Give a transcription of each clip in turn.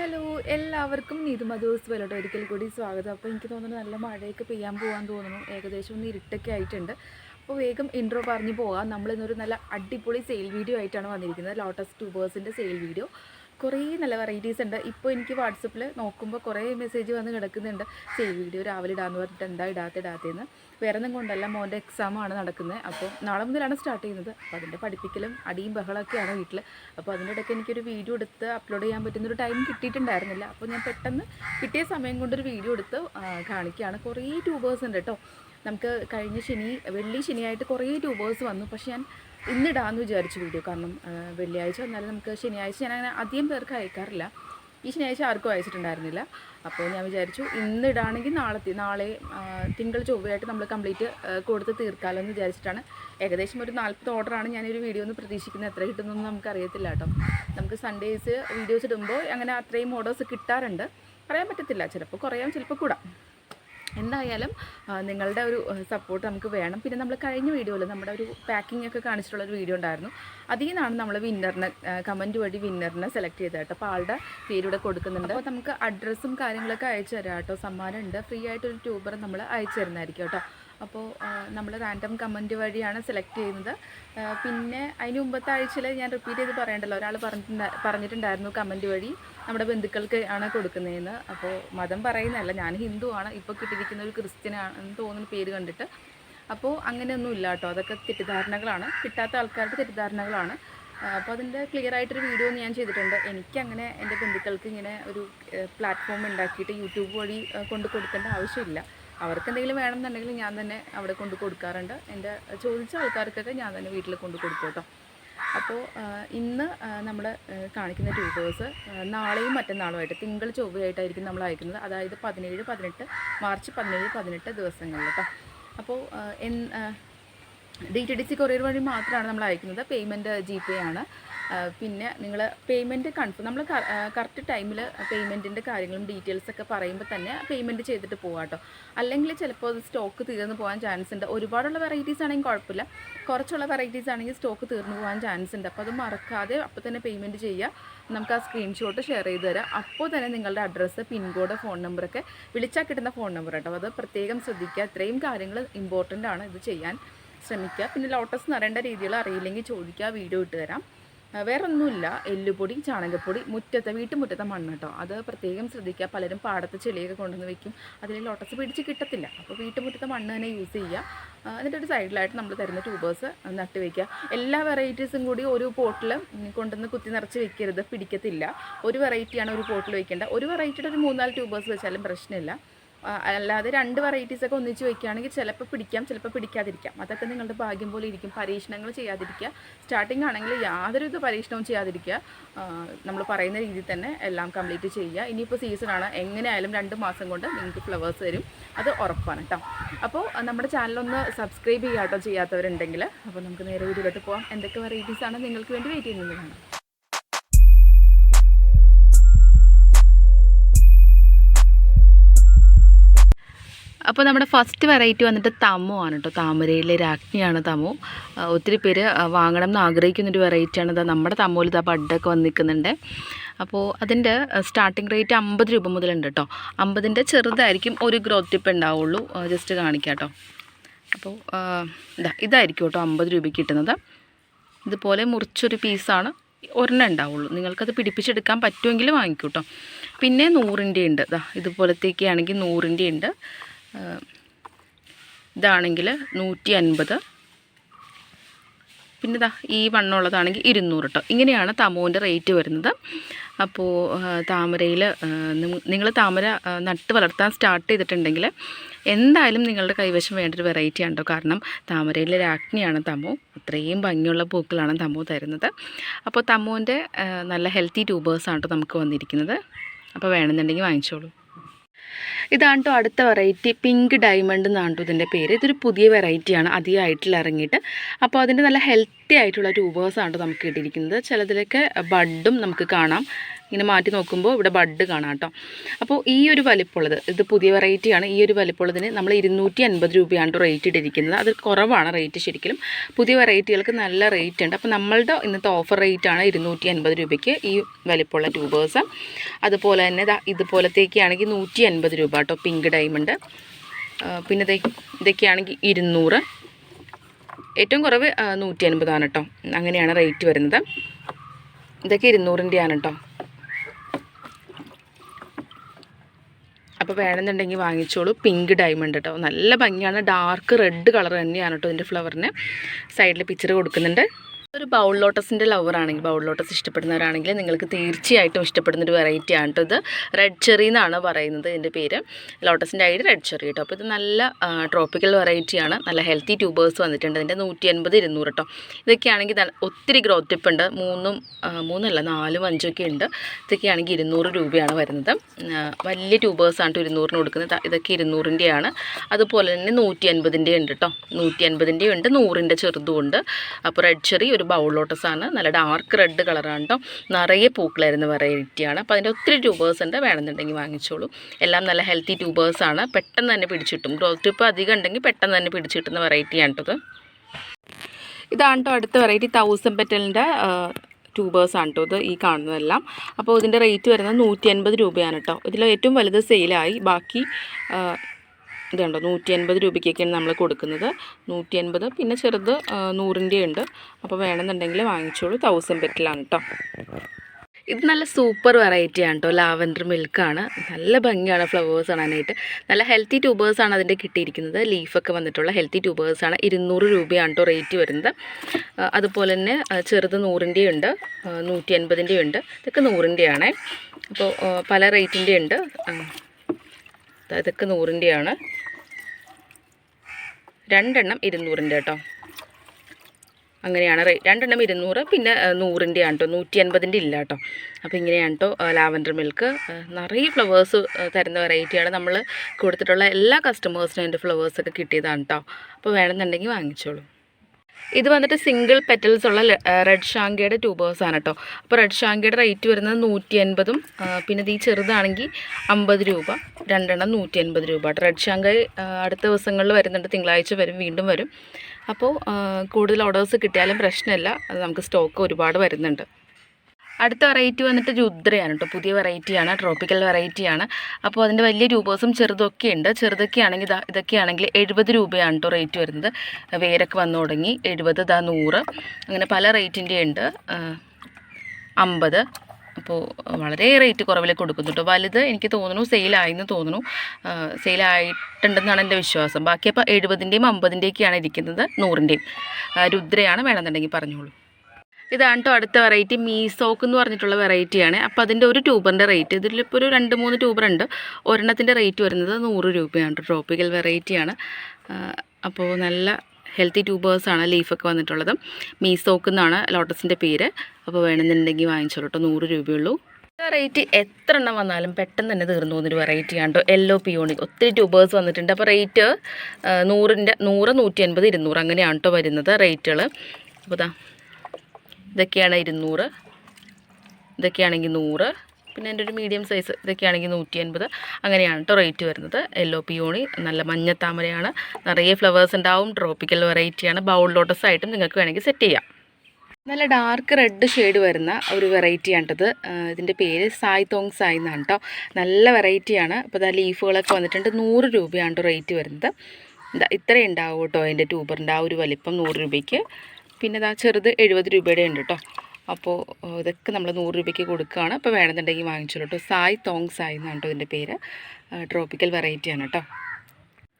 Hello എല്ലാവർക്കും നീതുമധൂസ് വലോട്ട് ഒരിക്കൽ കൂടി സ്വാഗതം. അപ്പോൾ എനിക്ക് തോന്നുന്നു നല്ല മഴയൊക്കെ പെയ്യാൻ പോകാൻ തോന്നുന്നു. ഏകദേശം ഒന്ന് ഇരുട്ടൊക്കെ ആയിട്ടുണ്ട്. അപ്പോൾ വേഗം ഇൻട്രോ പറഞ്ഞു പോകാം. നമ്മളിന്നൊരു നല്ല അടിപൊളി സെയിൽ വീഡിയോ ആയിട്ടാണ് വന്നിരിക്കുന്നത്. ലോട്ടസ് ട്യൂബേഴ്സിന്റെ സെയിൽ വീഡിയോ കുറേ നല്ല വെറൈറ്റീസ് ഉണ്ട്. ഇപ്പോൾ എനിക്ക് വാട്സപ്പിൽ നോക്കുമ്പോൾ കുറേ മെസ്സേജ് വന്ന് കിടക്കുന്നുണ്ട്. സെയിൽ വീഡിയോ രാവിലെ ഇടാമെന്ന് പറഞ്ഞിട്ട് എന്താ ഇടാത്ത ഇടാത്തതെന്ന് വേറെ ഒന്നും കൊണ്ടല്ല മോന്റെ എക്സാമാണ് നടക്കുന്നത് അപ്പോൾ നാളെ മുതലാണ് സ്റ്റാർട്ട് ചെയ്യുന്നത്. അപ്പോൾ അതിന്റെ പഠിപ്പിക്കലും അടിയും ബഹളമൊക്കെയാണ് വീട്ടിൽ അപ്പോൾ അതിന്റെ ഇടയ്ക്ക് എനിക്കൊരു വീഡിയോ എടുത്ത് അപ്ലോഡ് ചെയ്യാൻ പറ്റുന്നൊരു ടൈം കിട്ടിയിട്ടുണ്ടായിരുന്നില്ല. അപ്പോൾ ഞാൻ പെട്ടെന്ന് കിട്ടിയ സമയം കൊണ്ടൊരു വീഡിയോ എടുത്ത് കാണിക്കുകയാണ് കുറേ ട്യൂബേഴ്സ് ഉണ്ട് കേട്ടോ നമുക്ക് കഴിഞ്ഞ ശനി വെള്ളി ശനിയായിട്ട് കുറേ ട്യൂബേഴ്സ് വന്നു. പക്ഷേ ഞാൻ ഇന്നിടാന്ന് വിചാരിച്ചു വീഡിയോ കാരണം വെള്ളിയാഴ്ച വന്നാലും നമുക്ക് ശനിയാഴ്ച ഞാൻ അങ്ങനെ അധികം പേർക്ക് അയക്കാറില്ല. ഈ ശനിയാഴ്ച ആർക്കും അയച്ചിട്ടുണ്ടായിരുന്നില്ല. അപ്പോൾ ഞാൻ വിചാരിച്ചു ഇന്ന് ഇടാണെങ്കിൽ നാളെ നാളെ തിങ്കൾ ചൊവ്വയായിട്ട് നമ്മൾ കംപ്ലീറ്റ് കൊടുത്ത് തീർക്കാമല്ലോ എന്ന് വിചാരിച്ചിട്ടാണ്. ഏകദേശം ഒരു നാൽപ്പത് ഓർഡറാണ് ഞാനൊരു വീഡിയോ ഒന്ന് പ്രതീക്ഷിക്കുന്നത്. എത്ര കിട്ടുന്നൊന്നും നമുക്കറിയത്തില്ല കേട്ടോ. നമുക്ക് സൺഡേസ് വീഡിയോസ് ഇടുമ്പോൾ അങ്ങനെ അത്രയും ഓർഡേഴ്സ് കിട്ടാറുണ്ട്. പറയാൻ പറ്റത്തില്ല. ചിലപ്പോൾ കുറയാം ചിലപ്പോൾ കൂടാം. എന്തായാലും നിങ്ങളുടെ ഒരു സപ്പോർട്ട് നമുക്ക് വേണം. പിന്നെ നമ്മൾ കഴിഞ്ഞ വീഡിയോയിൽ നമ്മുടെ ഒരു പാക്കിംഗ് ഒക്കെ കാണിച്ചിട്ടുള്ള ഒരു വീഡിയോ ഉണ്ടായിരുന്നു. അതിൽ നിന്നാണ് നമ്മൾ വിന്നറിനെ കമന്റ് വഴി വിന്നറിനെ സെലക്ട് ചെയ്തത് കേട്ടോ. അപ്പോൾ ആളുടെ പേരിവിടെ കൊടുക്കുന്നുണ്ട്. അപ്പോൾ നമുക്ക് അഡ്രസ്സും കാര്യങ്ങളൊക്കെ അയച്ചു തരാം കേട്ടോ. സമ്മാനം ഉണ്ട്. ഫ്രീ ആയിട്ടൊരു ട്യൂബർ നമ്മൾ അയച്ചു തരുന്നതായിരിക്കും കേട്ടോ. അപ്പോൾ നമ്മൾ റാൻഡം കമന്റ് വഴിയാണ് സെലക്ട് ചെയ്യുന്നത്. പിന്നെ അതിന് മുമ്പത്തെ ആഴ്ചയിൽ ഞാൻ റിപ്പീറ്റ് ചെയ്ത് പറയണ്ടല്ലോ. ഒരാൾ പറഞ്ഞിട്ടുണ്ടാ പറഞ്ഞിട്ടുണ്ടായിരുന്നു കമന്റ് വഴി നമ്മുടെ ബന്ധുക്കൾക്ക് ആണ് കൊടുക്കുന്നതെന്ന്. അപ്പോൾ മതം പറയുന്നതല്ല ഞാൻ ഹിന്ദു ആണ്. ഇപ്പോൾ കിട്ടിയിരിക്കുന്ന ഒരു ക്രിസ്ത്യനാണെന്ന് തോന്നുന്ന പേര് കണ്ടിട്ട്. അപ്പോൾ അങ്ങനെയൊന്നും ഇല്ല കേട്ടോ. അതൊക്കെ തെറ്റിദ്ധാരണകളാണ്. കിട്ടാത്ത ആൾക്കാരുടെ തെറ്റിദ്ധാരണകളാണ്. അപ്പോൾ അതിന്റെ ക്ലിയർ ആയിട്ടൊരു വീഡിയോ ഞാൻ ചെയ്തിട്ടുണ്ട്. എനിക്കങ്ങനെ എന്റെ ബന്ധുക്കൾക്ക് ഇങ്ങനെ ഒരു പ്ലാറ്റ്ഫോം ഉണ്ടാക്കിയിട്ട് യൂട്യൂബ് വഴി കൊണ്ട് കൊടുക്കേണ്ട ആവശ്യമില്ല. അവർക്ക് എന്തെങ്കിലും വേണമെന്നുണ്ടെങ്കിൽ ഞാൻ തന്നെ അവിടെ കൊണ്ട് കൊടുക്കാറുണ്ട്. എന്റെ ചോദിച്ച ആൾക്കാർക്കൊക്കെ ഞാൻ തന്നെ വീട്ടിൽ കൊണ്ട് കൊടുക്കും കേട്ടോ അപ്പോൾ ഇന്ന് നമ്മൾ കാണിക്കുന്ന ട്യൂബേഴ്സ് നാളെയും മറ്റന്നാളുമായിട്ട് തിങ്കൾ ചൊവ്വയായിട്ടായിരിക്കും നമ്മൾ അയക്കുന്നത്. അതായത് പതിനേഴ് പതിനെട്ട് മാർച്ച് പതിനേഴ് പതിനെട്ട് ദിവസങ്ങളിൽ കേട്ടോ അപ്പോൾ N D T D C courier വഴി മാത്രമാണ് നമ്മൾ അയക്കുന്നത്. പേയ്മെന്റ് ജി പേ ആണ്. പിന്നെ നിങ്ങൾ പേയ്മെന്റ് കൺഫേം നമ്മൾ കറക്റ്റ് ടൈമിൽ പേയ്മെന്റിന്റെ കാര്യങ്ങളും ഡീറ്റെയിൽസൊക്കെ പറയുമ്പോൾ തന്നെ പേയ്മെന്റ് ചെയ്തിട്ട് പോകാം കേട്ടോ അല്ലെങ്കിൽ ചിലപ്പോൾ അത് സ്റ്റോക്ക് തീർന്നു പോകാൻ ചാൻസ് ഉണ്ട്. ഒരുപാടുള്ള വെറൈറ്റീസ് ആണെങ്കിൽ കുഴപ്പമില്ല കുറച്ചുള്ള വെറൈറ്റീസ് ആണെങ്കിൽ സ്റ്റോക്ക് തീർന്നു പോകാൻ ചാൻസ് ഉണ്ട്. അപ്പോൾ അത് മറക്കാതെ അപ്പോൾ തന്നെ പേയ്മെന്റ് ചെയ്യുക നമുക്ക് ആ സ്ക്രീൻഷോട്ട് ഷെയർ ചെയ്ത് തരാം. അപ്പോൾ തന്നെ നിങ്ങളുടെ അഡ്രസ്സ് പിൻകോഡ് ഫോൺ നമ്പറൊക്കെ വിളിച്ചാൽ കിട്ടുന്ന ഫോൺ നമ്പർ കേട്ടോ അത് പ്രത്യേകം ശ്രദ്ധിക്കുക ഇത്രയും കാര്യങ്ങൾ ഇമ്പോർട്ടന്റ് ആണ് ഇത് ചെയ്യാൻ. ശ്രമിക്കുക. പിന്നെ ലോട്ടസ് നിറയേണ്ട രീതികൾ അറിയില്ലെങ്കിൽ ചോദിക്കുക. വീഡിയോ ഇട്ട് തരാം. വേറെ ഒന്നുമില്ല എല്ലുപൊടി ചാണകപ്പൊടി മുറ്റത്തെ വീട്ടുമുറ്റത്തെ മണ്ണ് കേട്ടോ. അത് പ്രത്യേകം ശ്രദ്ധിക്കുക. പലരും പാടത്ത് ചെളിയൊക്കെ കൊണ്ടുവന്ന് വെക്കും. അതിൽ ലോട്ടസ് പിടിച്ച് കിട്ടത്തില്ല. അപ്പോൾ വീട്ടുമുറ്റത്തെ മണ്ണ് തന്നെ യൂസ് ചെയ്യുക. എന്നിട്ട് ഒരു സൈഡിലായിട്ട് നമ്മൾ തരുന്ന ട്യൂബേഴ്സ് നട്ട് വയ്ക്കുക എല്ലാ വെറൈറ്റീസും കൂടി ഒരു പോട്ടിൽ കൊണ്ടുവന്ന് കുത്തി നിറച്ച് വെക്കരുത്. പിടിക്കത്തില്ല. ഒരു വെറൈറ്റിയാണ് ഒരു പോട്ടിൽ വെക്കേണ്ടത്. ഒരു വെറൈറ്റിയുടെ ഒരു മൂന്നാൽ ട്യൂബേഴ്സ് വെച്ചാലും പ്രശ്നമില്ല. അല്ലാതെ രണ്ട് വെറൈറ്റീസ് ഒക്കെ ഒന്നിച്ച് വയ്ക്കുകയാണെങ്കിൽ ചിലപ്പോൾ പിടിക്കാം ചിലപ്പോൾ പിടിക്കാതിരിക്കാം. അതൊക്കെ നിങ്ങളുടെ ഭാഗ്യം പോലെ ഇരിക്കും. പരീക്ഷണങ്ങൾ ചെയ്യാതിരിക്കുക. സ്റ്റാർട്ടിംഗ് ആണെങ്കിൽ യാതൊരുവിധ പരീക്ഷണവും ചെയ്യാതിരിക്കുക. നമ്മൾ പറയുന്ന രീതിയിൽ തന്നെ എല്ലാം കംപ്ലീറ്റ് ചെയ്യുക. ഇനിയിപ്പോൾ സീസണാണ് എങ്ങനെയായാലും രണ്ട് മാസം കൊണ്ട് നിങ്ങൾക്ക് ഫ്ലവേഴ്സ് വരും അത് ഉറപ്പാണ് കേട്ടോ. അപ്പോൾ നമ്മുടെ ചാനലൊന്ന് സബ്സ്ക്രൈബ് ചെയ്യാട്ടോ ചെയ്യാത്തവരുണ്ടെങ്കിൽ. അപ്പോൾ നമുക്ക് നേരെ വീഡിയോയിലോട്ട് പോകാം എന്തൊക്കെ വെറൈറ്റീസാണ് നിങ്ങൾക്ക് വേണ്ടി വെയിറ്റ് ചെയ്യുന്നത്? കാണാം അപ്പോൾ നമ്മുടെ ഫസ്റ്റ് വെറൈറ്റി വന്നിട്ട് തമു ആണ് കേട്ടോ താമരയിലെ രാജ്ഞിയാണ് തമു. ഒത്തിരി പേര് വാങ്ങണം എന്ന് ആഗ്രഹിക്കുന്നൊരു വെറൈറ്റിയാണ് ഇതാ നമ്മുടെ തമോയിൽ ഇതാ ബഡൊക്കെ വന്ന് നിൽക്കുന്നുണ്ട് അപ്പോൾ അതിന്റെ സ്റ്റാർട്ടിംഗ് റേറ്റ് അമ്പത് രൂപ മുതലുണ്ട് കേട്ടോ അമ്പതിന്റെ ചെറുതായിരിക്കും ഒരു ഗ്രോത്ത് ടിപ്പ് ഉണ്ടാവുള്ളൂ. ജസ്റ്റ് കാണിക്കാം കേട്ടോ അപ്പോൾ ഇതാ ഇതായിരിക്കും കേട്ടോ അമ്പത് രൂപയ്ക്ക് കിട്ടുന്നത്. ഇതുപോലെ മുറിച്ചൊരു പീസാണ് ഒരെണ്ണം ഉണ്ടാവുള്ളൂ. നിങ്ങൾക്കത് പിടിപ്പിച്ചെടുക്കാൻ പറ്റുമെങ്കിൽ വാങ്ങിക്കൂട്ടോ പിന്നെ നൂറിന്റെ ഉണ്ട്. ഇതാ ഇതുപോലത്തേക്കാണെങ്കിൽ നൂറിന്റെ ഉണ്ട്. ഇതാണെങ്കിൽ നൂറ്റി അൻപത് പിന്നെ ഇതാ ഈ വണ്ണമുള്ളതാണെങ്കിൽ ഇരുന്നൂറ് കേട്ടോ ഇങ്ങനെയാണ് തമോന്റെ റേറ്റ് വരുന്നത്. അപ്പോൾ താമരയിൽ നിങ്ങൾ താമര നട്ട് വളർത്താൻ സ്റ്റാർട്ട് ചെയ്തിട്ടുണ്ടെങ്കിൽ എന്തായാലും നിങ്ങളുടെ കൈവശം വേണ്ടൊരു വെറൈറ്റി കേട്ടോ കാരണം താമരയിലെ രാജ്ഞിയാണ് തമോ. അത്രയും ഭംഗിയുള്ള പൂക്കളാണ് തമോ തരുന്നത്. അപ്പോൾ തമോന്റെ നല്ല ഹെൽത്തി ട്യൂബേഴ്സാണ് കേട്ടോ നമുക്ക് വന്നിരിക്കുന്നത്. അപ്പോൾ വേണമെന്നുണ്ടെങ്കിൽ വാങ്ങിച്ചോളൂ. ഇതാണ് കേട്ടോ അടുത്ത വെറൈറ്റി പിങ്ക് ഡയമണ്ട് എന്നാണ് കേട്ടോ ഇതിന്റെ പേര്. ഇതൊരു പുതിയ വെറൈറ്റിയാണ് അധികമായിട്ടുള്ള ഇറങ്ങിയിട്ട്. അപ്പോൾ അതിന്റെ നല്ല ഹെൽത്തി ആയിട്ടുള്ള ട്യൂബേഴ്സാണ് കേട്ടോ നമുക്ക് കിട്ടിയിരിക്കുന്നത്. ചിലതിലൊക്കെ ബഡും നമുക്ക് കാണാം. ഇങ്ങനെ മാറ്റി നോക്കുമ്പോൾ ഇവിടെ ബഡ് കാണാം കേട്ടോ. അപ്പോൾ ഈ ഒരു വലിപ്പമുള്ളത് ഇത് പുതിയ വെറൈറ്റിയാണ് ഈ ഒരു വലിപ്പമുള്ളതിന് നമ്മൾ ഇരുന്നൂറ്റി അൻപത് രൂപയാണ് റേറ്റ് ഇട്ടിരിക്കുന്നത്. അത് കുറവാണ് റേറ്റ് ശരിക്കും പുതിയ വെറൈറ്റികൾക്ക് നല്ല റേറ്റ് ഉണ്ട്. അപ്പോൾ നമ്മളുടെ ഇന്നത്തെ ഓഫർ റേറ്റാണ് ഇരുന്നൂറ്റി അൻപത് രൂപയ്ക്ക് ഈ വലിപ്പമുള്ള ട്യൂബേഴ്സ് അതുപോലെ തന്നെ ഇതുപോലത്തേക്കാണെങ്കിൽ നൂറ്റി അൻപത് രൂപ കേട്ടോ പിങ്ക് ഡയമണ്ട് പിന്നെ ഇതേ ഇതൊക്കെയാണെങ്കിൽ ഇരുന്നൂറ്. ഏറ്റവും കുറവ് നൂറ്റി അൻപതാണ് കേട്ടോ. അങ്ങനെയാണ് റേറ്റ് വരുന്നത്. ഇതൊക്കെ ഇരുന്നൂറിന്റെയാണ് കേട്ടോ. അപ്പോൾ വേണമെന്നുണ്ടെങ്കിൽ വാങ്ങിച്ചോളൂ. പിങ്ക് ഡയമണ്ട് കേട്ടോ നല്ല ഭംഗിയാണ്. ഡാർക്ക് റെഡ് കളർ തന്നെയാണ് കേട്ടോ ഇതിന്റെ ഫ്ലവറിന് സൈഡിൽ പിക്ചർ കൊടുക്കുന്നുണ്ട്. ഒരു ബൗൾ ലോട്ടസിന്റെ ലവറാണെങ്കിൽ ബൗൾ ലോട്ടസ് ഇഷ്ടപ്പെടുന്നവരാണെങ്കിൽ നിങ്ങൾക്ക് തീർച്ചയായിട്ടും ഇഷ്ടപ്പെടുന്ന ഒരു വെറൈറ്റി ആണ് ഇത്. റെഡ് ചെറി എന്നാണ് പറയുന്നത് ഇതിന്റെ പേര്. ലോട്ടസിന്റെ ഐഡി റെഡ് ചെറി കേട്ടോ അപ്പോൾ ഇത് നല്ല ട്രോപ്പിക്കൽ വെറൈറ്റിയാണ് നല്ല ഹെൽത്തി ട്യൂബേഴ്സ് വന്നിട്ടുണ്ട്. ഇതിന്റെ നൂറ്റി അൻപത് ഇരുന്നൂറ് കേട്ടോ ഇതൊക്കെയാണെങ്കിൽ ഒത്തിരി ഗ്രോത്ത് ടിപ്പ് ഉണ്ട്. മൂന്നും മൂന്നല്ല നാലും അഞ്ചൊക്കെ ഉണ്ട്. ഇതൊക്കെയാണെങ്കിൽ ഇരുന്നൂറ് രൂപയാണ് വരുന്നത്. വലിയ ട്യൂബേഴ്സാണ് ഇരുന്നൂറിന് കൊടുക്കുന്നത്. ഇതൊക്കെ ഇരുന്നൂറിന്റെയാണ് അതുപോലെ തന്നെ നൂറ്റി അൻപതിന്റെ ഉണ്ട് കേട്ടോ നൂറ്റി അൻപതിന്റെ ഉണ്ട് നൂറിന്റെ ചെറുതും ഉണ്ട്. അപ്പോൾ റെഡ് ചെറി ഒരു ബൗൾ ലോട്ടസാണ് നല്ല ഡാർക്ക് റെഡ് കളറാണ് കേട്ടോ നിറയെ പൂക്കളായിരുന്ന വെറൈറ്റിയാണ്. അപ്പോൾ അതിന്റെ ഒത്തിരി ട്യൂബേഴ്സ് ഉണ്ട് വേണമെന്നുണ്ടെങ്കിൽ വാങ്ങിച്ചോളൂ. എല്ലാം നല്ല ഹെൽത്തി ട്യൂബേഴ്സ് ആണ് പെട്ടെന്ന് തന്നെ പിടിച്ചിട്ടും ഗ്രോത്ത് ട്യൂപ്പ് അധികം ഉണ്ടെങ്കിൽ പെട്ടെന്ന് തന്നെ പിടിച്ചിട്ടുന്ന വെറൈറ്റിയാണ് കേട്ടോ ഇത്. ഇതാണ് കേട്ടോ അടുത്ത വെറൈറ്റി തൗസൻഡ് പെറ്റലിന്റെ ട്യൂബേഴ്സ് ആണ് കേട്ടോ ഇത് ഈ കാണുന്നതെല്ലാം. അപ്പോൾ ഇതിന്റെ റേറ്റ് വരുന്നത് നൂറ്റി അൻപത് രൂപയാണ് കേട്ടോ. ഇതിൽ ഏറ്റവും വലുത് സെയിലായി. ബാക്കി ഇതുണ്ടോ. നൂറ്റി അൻപത് രൂപയ്ക്കൊക്കെയാണ് നമ്മൾ കൊടുക്കുന്നത്. നൂറ്റി അൻപത് പിന്നെ ചെറുത് നൂറിന്റെ ഉണ്ട് അപ്പോൾ വേണമെന്നുണ്ടെങ്കിൽ വാങ്ങിച്ചോളൂ. തൗസൻഡ് പെറ്റിലാണ് കേട്ടോ ഇത് നല്ല സൂപ്പർ വെറൈറ്റി ആണ് കേട്ടോ ലാവൻഡർ മിൽക്കാണ്. നല്ല ഭംഗിയാണ് ഫ്ലവേഴ്സ് കാണാനായിട്ട്. നല്ല ഹെൽത്തി ട്യൂബേഴ്സാണ് അതിന്റെ കിട്ടിയിരിക്കുന്നത്. ലീഫൊക്കെ വന്നിട്ടുള്ള ഹെൽത്തി ട്യൂബേഴ്സാണ് ഇരുന്നൂറ് രൂപയാണ് കേട്ടോ റേറ്റ് വരുന്നത്. അതുപോലെ തന്നെ ചെറുത് നൂറിന്റെ ഉണ്ട് നൂറ്റി അൻപതിന്റെ ഉണ്ട് ഇതൊക്കെ നൂറിന്റെയാണ്. അപ്പോൾ പല റേറ്റിന്റെ ഉണ്ട് ഇതൊക്കെ നൂറിന്റെയാണ്. രണ്ടെണ്ണം ഇരുന്നൂറിന്റെ കേട്ടോ. അങ്ങനെയാണ് രണ്ടെണ്ണം ഇരുന്നൂറ് പിന്നെ നൂറിന്റെ ആണ് കേട്ടോ. നൂറ്റി അൻപതിന്റെ ഇല്ല കേട്ടോ. അപ്പോൾ ഇങ്ങനെയാണ് കേട്ടോ ലാവൻഡർ മിൽക്ക്. നിറയെ ഫ്ലവേഴ്സ് തരുന്ന വെറൈറ്റിയാണ് നമ്മൾ കൊടുത്തിട്ടുള്ള എല്ലാ കസ്റ്റമേഴ്സിനും എന്റെ ഫ്ലവേഴ്സൊക്കെ കിട്ടിയതാണ് കേട്ടോ. അപ്പോൾ വേണമെന്നുണ്ടെങ്കിൽ വാങ്ങിച്ചോളൂ. ഇത് വന്നിട്ട് സിംഗിൾ പെറ്റൽസ് ഉള്ള റെഡ് ഷാങ്കയുടെ ട്യൂബേഴ്സ് ആണ് കേട്ടോ അപ്പോൾ റെഡ് ഷാങ്കയുടെ റേറ്റ് വരുന്നത് നൂറ്റി അൻപതും പിന്നെ ഇത് ഈ ചെറുതാണെങ്കിൽ അമ്പത് രൂപ രണ്ടെണ്ണം നൂറ്റി അൻപത് രൂപ കേട്ടോ റെഡ് ഷാങ്ക അടുത്ത ദിവസങ്ങളിൽ വരുന്നുണ്ട് തിങ്കളാഴ്ച വരും വീണ്ടും വരും. അപ്പോൾ കൂടുതൽ ഓർഡേഴ്സ് കിട്ടിയാലും പ്രശ്നമില്ല അത് നമുക്ക് സ്റ്റോക്ക് ഒരുപാട് വരുന്നുണ്ട്. അടുത്ത വെറൈറ്റി വന്നിട്ട് രുദ്രയാണ് കേട്ടോ. പുതിയ വെറൈറ്റിയാണ് ട്രോപ്പിക്കൽ വെറൈറ്റിയാണ്. അപ്പോൾ അതിന്റെ വലിയ രൂപേഴ്സും ചെറുതൊക്കെ ഉണ്ട്. ചെറുതൊക്കെ ആണെങ്കിൽ ഇതാ ഇതൊക്കെ ആണെങ്കിൽ എഴുപത് രൂപയാണ് കേട്ടോ റേറ്റ് വരുന്നത്. വേരൊക്കെ വന്നു തുടങ്ങി എഴുപത് ഇതാ നൂറ്. അങ്ങനെ പല റേറ്റിന്റെ ഉണ്ട്. അമ്പത്. അപ്പോൾ വളരെ റേറ്റ് കുറവിൽ കേട്ടോ. വലുത് എനിക്ക് തോന്നുന്നു സെയിലായെന്ന് തോന്നുന്നു. സെയിലായിട്ടുണ്ടെന്നാണ് എന്റെ വിശ്വാസം. ബാക്കി അപ്പോൾ എഴുപതിന്റെയും അമ്പതിന്റെയൊക്കെയാണ് ഇരിക്കുന്നത് നൂറിന്റെയും. രുദ്രയാണ് വേണമെന്നുണ്ടെങ്കിൽ പറഞ്ഞോളൂ. ഇതാണ് കേട്ടോ അടുത്ത വെറൈറ്റി മീസോക്ക് എന്ന് പറഞ്ഞിട്ടുള്ള വെറൈറ്റിയാണ് അപ്പോൾ അതിന്റെ ഒരു ട്യൂബറിന്റെ റേറ്റ് ഇതിലിപ്പോൾ ഒരു രണ്ട് മൂന്ന് ട്യൂബറുണ്ട് ഒരെണ്ണത്തിന്റെ റേറ്റ് വരുന്നത് നൂറ് രൂപയാണ് ട്രോപ്പിക്കൽ വെറൈറ്റിയാണ് അപ്പോൾ നല്ല ഹെൽത്തി ട്യൂബേഴ്സാണ് ലീഫൊക്കെ വന്നിട്ടുള്ളത്. മീസോക്ക് എന്നാണ് ലോട്ടസിന്റെ പേര്. അപ്പോൾ വേണമെന്നുണ്ടെങ്കിൽ വാങ്ങിച്ചോളൂ കേട്ടോ നൂറ് രൂപയുള്ളൂ. വെറൈറ്റി എത്ര എണ്ണം വന്നാലും പെട്ടെന്ന് തന്നെ തീർന്നു പോകുന്നൊരു വെറൈറ്റിയാണ് കേട്ടോ യെല്ലോ പിയോണി ഒത്തിരി ട്യൂബേഴ്സ് വന്നിട്ടുണ്ട്. അപ്പോൾ റേറ്റ് നൂറിന്റെ നൂറ് നൂറ്റി അൻപത് ഇരുന്നൂറ് അങ്ങനെയാണ് കേട്ടോ വരുന്നത് റേറ്റുകൾ അപ്പോൾ ഇതൊക്കെയാണ് ഇരുന്നൂറ്. ഇതൊക്കെയാണെങ്കിൽ നൂറ്. പിന്നെ എന്റെ ഒരു മീഡിയം സൈസ് ഇതൊക്കെയാണെങ്കിൽ നൂറ്റി അൻപത് അങ്ങനെയാണ് കേട്ടോ റേറ്റ് വരുന്നത്. യെല്ലോ പിയോണി നല്ല മഞ്ഞ താമരയാണ്. നിറയെ ഫ്ലവേഴ്സ് ഉണ്ടാവും. ട്രോപ്പിക്കൽ വെറൈറ്റിയാണ് ബൗൾ ലോട്ടസ് ആയിട്ടും നിങ്ങൾക്ക് വേണമെങ്കിൽ സെറ്റ് ചെയ്യാം. നല്ല ഡാർക്ക് റെഡ് ഷെയ്ഡ് വരുന്ന ഒരു വെറൈറ്റിയാണിട്ടത് ഇതിന്റെ പേര് സായ് തോങ് സായ് എന്നാണ് കേട്ടോ നല്ല വെറൈറ്റിയാണ് അപ്പോൾ ഇതാ ലീഫുകളൊക്കെ വന്നിട്ടുണ്ട്. നൂറ് രൂപയാണ് റേറ്റ് വരുന്നത്. ഇതാ ഇത്രയും ഉണ്ടാവും കേട്ടോ അതിന്റെ ട്യൂബറിന്റെ ആ ഒരു വലിപ്പം നൂറ് രൂപയ്ക്ക്? പിന്നെ ഇതാ ചെറുത് എഴുപത് രൂപയുടെ ഉണ്ട് കേട്ടോ അപ്പോൾ ഇതൊക്കെ നമ്മൾ നൂറ് രൂപയ്ക്ക് കൊടുക്കുകയാണ് അപ്പോൾ വേണമെന്നുണ്ടെങ്കിൽ വാങ്ങിച്ചോളൂ കേട്ടോ സായ് തോങ് സായ് എന്നാണ് കേട്ടോ ഇതിന്റെ പേര്. ട്രോപ്പിക്കൽ വെറൈറ്റിയാണ് കേട്ടോ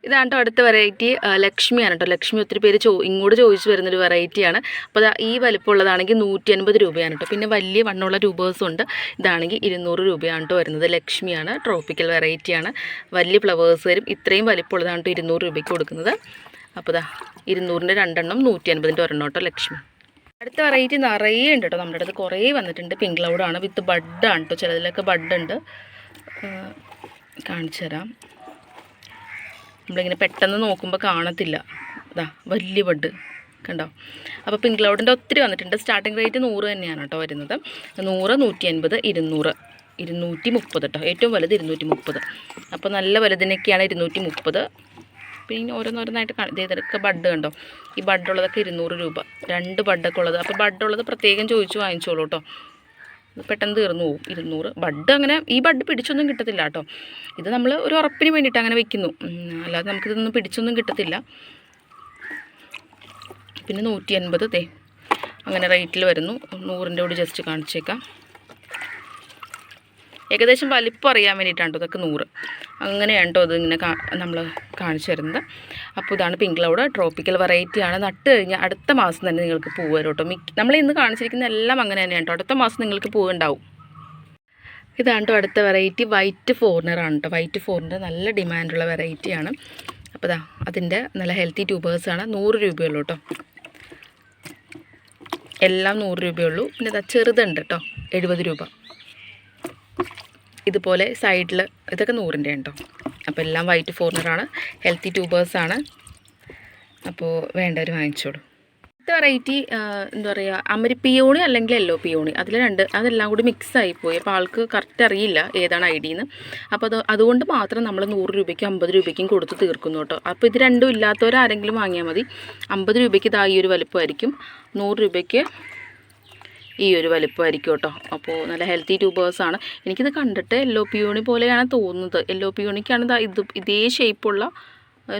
ഇതാണ് കേട്ടോ അടുത്ത വെറൈറ്റി ലക്ഷ്മിയാണ് കേട്ടോ ലക്ഷ്മി ഒത്തിരി പേര് ചോ ഇങ്ങോട്ട് ചോദിച്ചു വരുന്നൊരു വെറൈറ്റിയാണ് അപ്പോൾ ഈ വലിപ്പമുള്ളതാണെങ്കിൽ നൂറ്റി അൻപത് രൂപയാണ് കേട്ടോ പിന്നെ വലിയ വണ്ണമുള്ള രൂപേഴ്സും ഉണ്ട്. ഇതാണെങ്കിൽ ഇരുന്നൂറ് രൂപയാണ് കേട്ടോ വരുന്നത്. ലക്ഷ്മിയാണ് ട്രോപ്പിക്കൽ വെറൈറ്റിയാണ് വലിയ ഫ്ലവേഴ്സ് വരും. ഇത്രയും വലിപ്പമുള്ളതാണ് കേട്ടോ ഇരുന്നൂറ് രൂപയ്ക്ക് കൊടുക്കുന്നത്. അപ്പോൾ ഇതാ ഇരുന്നൂറിന്റെ രണ്ടെണ്ണം നൂറ്റി അൻപതിന്റെ ഒരെണ്ണം കേട്ടോ ലക്ഷ്മി. അടുത്ത വെറൈറ്റി നിറയെ ഉണ്ട് കേട്ടോ നമ്മുടെ അടുത്ത്. കുറേ വന്നിട്ടുണ്ട്. പിങ്ക് ക്ലൗഡാണ് വിത്ത് ബഡാണ് കേട്ടോ. ചിലതിലൊക്കെ ബഡുണ്ട് കാണിച്ചു തരാം. നമ്മളിങ്ങനെ പെട്ടെന്ന് നോക്കുമ്പോൾ കാണത്തില്ല. അതാ വലിയ ബഡ് കണ്ടോ? അപ്പോൾ പിങ്ക് ക്ലൗഡിന്റെ ഒത്തിരി വന്നിട്ടുണ്ട്. സ്റ്റാർട്ടിംഗ് റേറ്റ് നൂറ് തന്നെയാണ് കേട്ടോ വരുന്നത്. നൂറ് നൂറ്റി അൻപത് ഇരുന്നൂറ്. ഇരുന്നൂറ്റി മുപ്പത് കേട്ടോ. ഏറ്റവും വലുത് ഇരുന്നൂറ്റി മുപ്പത് അപ്പോൾ നല്ല വലുതിനൊക്കെയാണ് ഇരുന്നൂറ്റി മുപ്പത് പിന്നെ ഓരോന്നോരോന്നായിട്ട് കാണും ദേ ഇതൊക്കെ ബഡ് കണ്ടോ? ഈ ബഡുള്ളതൊക്കെ ഇരുന്നൂറ് രൂപ. രണ്ട് ബഡൊക്കെ ഉള്ളത് അപ്പോൾ ബഡുള്ളത് പ്രത്യേകം ചോദിച്ച് വാങ്ങിച്ചോളൂ കേട്ടോ പെട്ടെന്ന് തീർന്നു പോകും ഇരുന്നൂറ്. ബഡ് അങ്ങനെ ഈ ബഡ് പിടിച്ചൊന്നും കിട്ടത്തില്ല കേട്ടോ ഇത് നമ്മൾ ഒരു ഉറപ്പിന് വേണ്ടിയിട്ട് അങ്ങനെ വെക്കുന്നു. അല്ലാതെ നമുക്കിതൊന്നും പിടിച്ചൊന്നും കിട്ടത്തില്ല. പിന്നെ നൂറ്റി അൻപത് അങ്ങനെ റേറ്റിൽ വരുന്നു. നൂറിന്റെ കൂടി ജസ്റ്റ് കാണിച്ചേക്കാം. ഏകദേശം വലിപ്പം അറിയാൻ വേണ്ടിയിട്ടാണ് ഇതൊക്കെ നൂറ്. അങ്ങനെയാണ് കേട്ടോ ഇത് ഇങ്ങനെ നമ്മൾ കാണിച്ചു തരുന്നത്. അപ്പോൾ ഇതാണ് പിങ്ക് ക്ലൗഡ് ട്രോപ്പിക്കൽ വെറൈറ്റിയാണ് നട്ട് കഴിഞ്ഞാൽ അടുത്ത മാസം തന്നെ നിങ്ങൾക്ക് പൂവ് കേട്ടോ. മിക്ക നമ്മൾ ഇന്ന് കാണിച്ചിരിക്കുന്ന എല്ലാം അങ്ങനെ തന്നെയാണ് കേട്ടോ. അടുത്ത മാസം നിങ്ങൾക്ക് പൂവ് ഉണ്ടാവും. ഇതാണ് കേട്ടോ അടുത്ത വെറൈറ്റി വൈറ്റ് ഫോറിനറാണ് കേട്ടോ. വൈറ്റ് ഫോറിനർ നല്ല ഡിമാൻഡുള്ള വെറൈറ്റിയാണ് അപ്പോൾ ഇതാ അതിന്റെ നല്ല ഹെൽത്തി ട്യൂബേഴ്സാണ് നൂറ് രൂപയുള്ളൂ കേട്ടോ. എല്ലാം നൂറ് രൂപയുള്ളൂ പിന്നെ ഇതാ ചെറുതുണ്ട് കേട്ടോ. എഴുപത് രൂപ. ഇതുപോലെ സൈഡിൽ ഇതൊക്കെ നൂറിന്റെ ഉണ്ടോ? അപ്പോൾ എല്ലാം വൈറ്റ് ഫോർണറാണ് ഹെൽത്തി ട്യൂബേഴ്സാണ് അപ്പോൾ വേണ്ടവർ വാങ്ങിച്ചോളൂ. അടുത്ത വെറൈറ്റി എന്താ പറയുക അമരി പിയോണി അല്ലെങ്കിൽ യെല്ലോ പിയോണി അതിൽ രണ്ട് അതെല്ലാം കൂടി മിക്സ് ആയിപ്പോയി. അപ്പോൾ ആൾക്ക് കറക്റ്റ് അറിയില്ല ഏതാണ് ഐ ഡിന്ന് അപ്പോൾ അത് അതുകൊണ്ട് മാത്രം നമ്മൾ നൂറ് രൂപയ്ക്കും അമ്പത് രൂപയ്ക്കും കൊടുത്ത് തീർക്കുന്നു കേട്ടോ. അപ്പോൾ ഇത് രണ്ടും ഇല്ലാത്തവരാരെങ്കിലും വാങ്ങിയാൽ മതി. അമ്പത് രൂപയ്ക്ക് ഇതായി ഒരു വലുപ്പമായിരിക്കും. നൂറ് രൂപയ്ക്ക് ഈ ഒരു വലിപ്പമായിരിക്കും കേട്ടോ. അപ്പോൾ നല്ല ഹെൽത്തി ട്യൂബേഴ്സാണ് എനിക്കിത് കണ്ടിട്ട് യെല്ലോ പിയോണി പോലെയാണ് തോന്നുന്നത്. യെല്ലോ പിയോണിക്കാണ് ഇതാ ഇത് ഇതേ ഷേപ്പുള്ള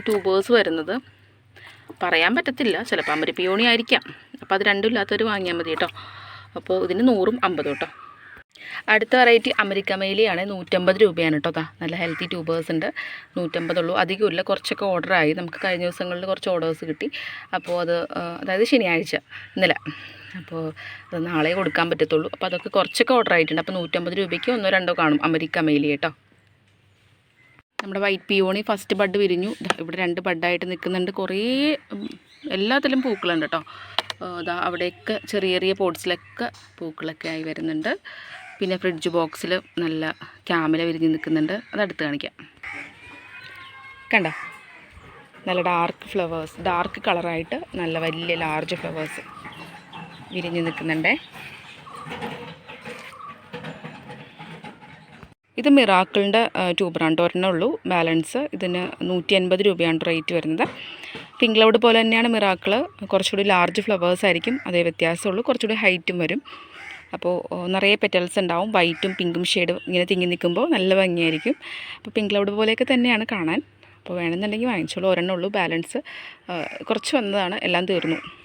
ട്യൂബേഴ്സ് വരുന്നത്. പറയാൻ പറ്റത്തില്ല. ചിലപ്പോൾ അമരി പിയോണി ആയിരിക്കാം. അപ്പോൾ അത് രണ്ടും ഇല്ലാത്തവർ വാങ്ങിയാൽ മതി കേട്ടോ. അപ്പോൾ ഇതിന് നൂറും അമ്പതും കേട്ടോ. അടുത്ത വെറൈറ്റി അമരിക്ക മേലെയാണ്. നൂറ്റമ്പത് രൂപയാണ് കേട്ടോ അതാ നല്ല ഹെൽത്തി ട്യൂബേഴ്സ് ഉണ്ട്. നൂറ്റമ്പതുള്ളൂ അധികമില്ല കുറച്ചൊക്കെ ഓർഡറായി നമുക്ക് കഴിഞ്ഞ ദിവസങ്ങളിൽ കുറച്ച് ഓർഡേഴ്സ് കിട്ടി. അപ്പോൾ അത് അതായത് ശനിയാഴ്ച ഇന്നലെ. അപ്പോൾ അത് നാളെ കൊടുക്കാൻ പറ്റത്തുള്ളൂ. അപ്പോൾ അതൊക്കെ കുറച്ചൊക്കെ ഓർഡർ ആയിട്ടുണ്ട്. അപ്പോൾ നൂറ്റമ്പത് രൂപയ്ക്ക് ഒന്നോ രണ്ടോ കാണും അമേരിക്ക മേലി കേട്ടോ. നമ്മുടെ വൈറ്റ് പിയോണി ഫസ്റ്റ് ബഡ് വിരിഞ്ഞു. ഇവിടെ രണ്ട് ബഡായിട്ട് നിൽക്കുന്നുണ്ട്. കുറേ എല്ലാത്തിലും പൂക്കളുണ്ട് കേട്ടോ. അതാ അവിടെയൊക്കെ ചെറിയ ചെറിയ പോട്ട്സിലൊക്കെ പൂക്കളൊക്കെ ആയി വരുന്നുണ്ട്. പിന്നെ ഫ്രിഡ്ജ് ബോക്സിൽ നല്ല ക്യാമില വിരിഞ്ഞ് നിൽക്കുന്നുണ്ട്. അത് അടുത്ത് കാണിക്കാം. കണ്ടോ? നല്ല ഡാർക്ക് ഫ്ലവേഴ്സ് ഡാർക്ക് കളറായിട്ട് നല്ല വലിയ ലാർജ് ഫ്ലവേഴ്സ് വിരിഞ്ഞ് നിൽക്കുന്നുണ്ട്. ഇത് മിറാക്കിളിന്റെ ട്യൂബറാണ് ഒരെണ്ണേ ഉള്ളൂ. ബാലൻസ് ഇതിന് നൂറ്റി അൻപത് രൂപയാണ് റേറ്റ് വരുന്നത്. പിങ്ക് ക്ലൗഡ് പോലെ തന്നെയാണ് മിറാക്കിൾ കുറച്ചുകൂടി ലാർജ് ഫ്ലവേഴ്സ് ആയിരിക്കും അതേ വ്യത്യാസമുള്ളൂ. കുറച്ചുകൂടി ഹൈറ്റും വരും. അപ്പോൾ നിറയെ പെറ്റൽസ് ഉണ്ടാവും. വൈറ്റും പിങ്കും ഷെയ്ഡ് ഇങ്ങനെ തിങ്ങി നിൽക്കുമ്പോൾ നല്ല ഭംഗിയായിരിക്കും. അപ്പോൾ പിങ്ക് ക്ലൗഡ് പോലെയൊക്കെ തന്നെയാണ് കാണാൻ. അപ്പോൾ വേണമെന്നുണ്ടെങ്കിൽ വാങ്ങിച്ചോളൂ. ഒരെണ്ണേ ഉള്ളൂ. ബാലൻസ് കുറച്ച് വന്നതാണ്. എല്ലാം തീർന്നു.